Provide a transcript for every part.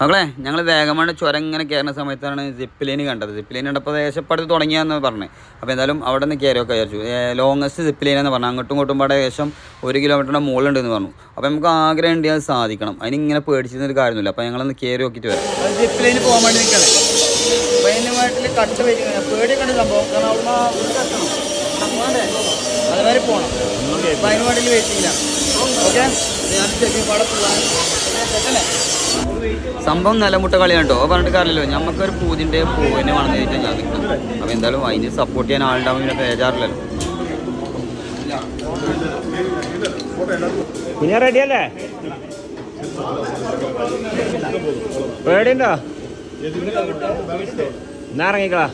മകളെ ഞങ്ങൾ വേഗമാണ് ചുരം ഇങ്ങനെ കയറുന്ന സമയത്താണ് സിപ്പ് കണ്ടത്. സിപ്പ് ലൈൻ കണ്ടപ്പോൾ ദേശപ്പടുത്ത് തുടങ്ങിയാന്ന് പറഞ്ഞു. അപ്പോൾ എന്തായാലും അവിടെ നിന്ന് കയറിയൊക്കെ വിചാരിച്ചു ലോങ്ങസ്റ്റ് സിപ്പ് എന്ന് പറഞ്ഞു. അങ്ങോട്ടും ഇങ്ങോട്ടും പാടെ ഏകദേശം ഒരു കിലോമീറ്ററിന്റെ മുകളിലുണ്ടെന്ന് പറഞ്ഞു. അപ്പോൾ നമുക്ക് ആഗ്രഹം ഉണ്ട് അത് സാധിക്കണം. അതിന് ഇങ്ങനെ പേടിച്ചിരുന്നൊരു കാര്യമൊന്നുമില്ല. അപ്പോൾ ഞങ്ങളൊന്ന് കയറി നോക്കിയിട്ട് വരാം. സിപ്പ് പോകാൻ വേണ്ടി നിൽക്കണേ കട്ട് സംഭവം. കാരണം പോകണം അപ്പോൾ അതിന് വേണ്ടി വെയിറ്റ് സംഭവം നിലമുട്ട കളിയാണ് കേട്ടോ പറഞ്ഞിട്ട് കാര്യമല്ലോ ഞമ്മക്കൊരു പൂതിന്റെ പൂവിനെ വേണം ചോദിച്ചാൽ ഞാൻ നിൽക്കണം അപ്പോൾ എന്തായാലും അതിന് സപ്പോർട്ട് ചെയ്യാൻ ആളുണ്ടാവും പിന്നെ ബേജാറില്ലല്ലോ കുഞ്ഞ റെഡിയല്ലേ പേടിയുണ്ടോ? എന്നാ ഇറങ്ങിക്കളാ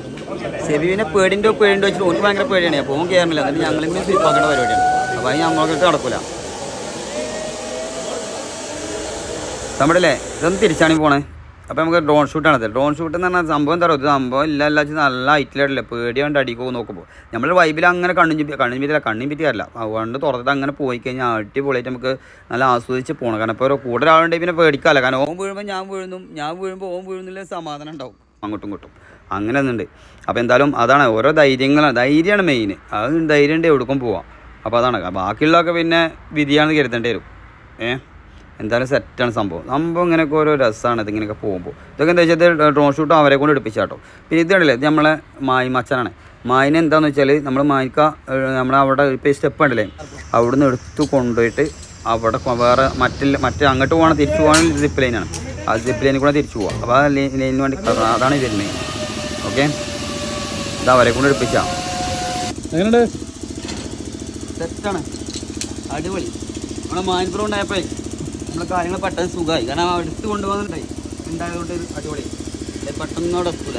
സെബിവിനെ പേടിന്റെ പേടിന്റെ വെച്ചിട്ട് ഓർക്ക് ഭയങ്കര പേടിയാണ്. അപ്പോൾ ഓൻ കയറുന്നില്ല എന്നിട്ട് ഞങ്ങളും കൂടി സ്ലിപ്പാക്കേണ്ട പരിപാടിയാണ്. അപ്പോൾ അത് ഞങ്ങൾക്ക് നടക്കൂല. നമ്മുടെ ഇതൊന്ന് തിരിച്ചാണ് പോണേ? അപ്പോൾ നമുക്ക് ഡ്രോൺ ഷൂട്ടാണ് ഡ്രോൺ ഷൂട്ട് എന്ന് പറഞ്ഞാൽ സംഭവം എന്താ പറയുക സംഭവം ഇല്ല എല്ലാ നല്ല ഹൈറ്റിലല്ലേ പേടിയാണ്ട് പോകും നോക്കുമ്പോൾ നമ്മൾ വൈബിൽ അങ്ങനെ കണ്ണും ചിപ്പി കണ്ണും പറ്റില്ല കണ്ണും പറ്റിയല്ല അതുകൊണ്ട് തുറന്നിട്ട് അങ്ങനെ പോയി കഴിഞ്ഞാൽ അടിപൊളിയായിട്ട് നമുക്ക് നല്ല ആസ്വദിച്ച് പോകണം കാരണം ഇപ്പോൾ കൂടെ ആളുണ്ടെങ്കിൽ പിന്നെ പേടിക്കാമല്ല കാരണം ഓം വീഴുമ്പോൾ ഞാൻ വീഴുന്നു. ഞാൻ വീഴുമ്പോൾ ഓം വീഴുന്നില്ല സമാധാനം ഉണ്ടാവും. അങ്ങോട്ടും ഇങ്ങോട്ടും. അങ്ങനെ ഒന്നുണ്ട് അപ്പോൾ എന്തായാലും അതാണ് ഓരോ ധൈര്യങ്ങളാണ് ധൈര്യമാണ് മെയിൻ അത് ധൈര്യം ഉണ്ട് എവിടേക്കും പോവാം. അപ്പോൾ അതാണ്. ബാക്കിയുള്ളതൊക്കെ പിന്നെ വിധിയാണെന്ന് കരുതേണ്ടി വരും. ഏഹ് എന്തായാലും സെറ്റാണ് സംഭവം. സംഭവം ഇങ്ങനെയൊക്കെ ഓരോ രസമാണ് ഇതിങ്ങനെയൊക്കെ പോകുമ്പോൾ ഇതൊക്കെ എന്താ വെച്ചാൽ ഡ്രോൺ ഷൂട്ട് അവരെ കൊണ്ട് എടുപ്പിച്ചാട്ടോ പിന്നെ ഇത് കണ്ടില്ലേ ഇത് നമ്മളെ മായി മച്ചാനാണ്. മായിനെ എന്താണെന്ന് വെച്ചാൽ നമ്മൾ മായിക്ക നമ്മുടെ അവിടെ ഇപ്പോൾ സ്റ്റെപ്പ് ഉണ്ടല്ലേ അവിടുന്ന് എടുത്ത് കൊണ്ടുപോയിട്ട് അവിടെ വേറെ മറ്റില്ല മറ്റേ അങ്ങോട്ട് പോകണം തിരിച്ചു പോകണം സിപ്പ് ലൈനാണ് ആ സിപ്പ് ലൈനിൽ കൂടെ തിരിച്ചു പോകാം അപ്പോൾ ആ ലൈനിന് വേണ്ടി അതാണ് ഇതിന് ഓക്കെ? ഇത് അവരെ കൊണ്ട് എടുപ്പിച്ചാൽ എങ്ങനെയുണ്ട്? സെറ്റാണ് അടിപൊളി. നമ്മുടെ മാൻപുറം ഉണ്ടായപ്പോഴേ നമ്മളെ കാര്യങ്ങൾ പെട്ടെന്ന് സുഖമായി കാരണം അടുത്ത് കൊണ്ടുപോകുന്നുണ്ടായി ഉണ്ടായതുകൊണ്ട് ഒരു അടിപൊളി ഇത് പെട്ടെന്നോടെ എത്തൂല.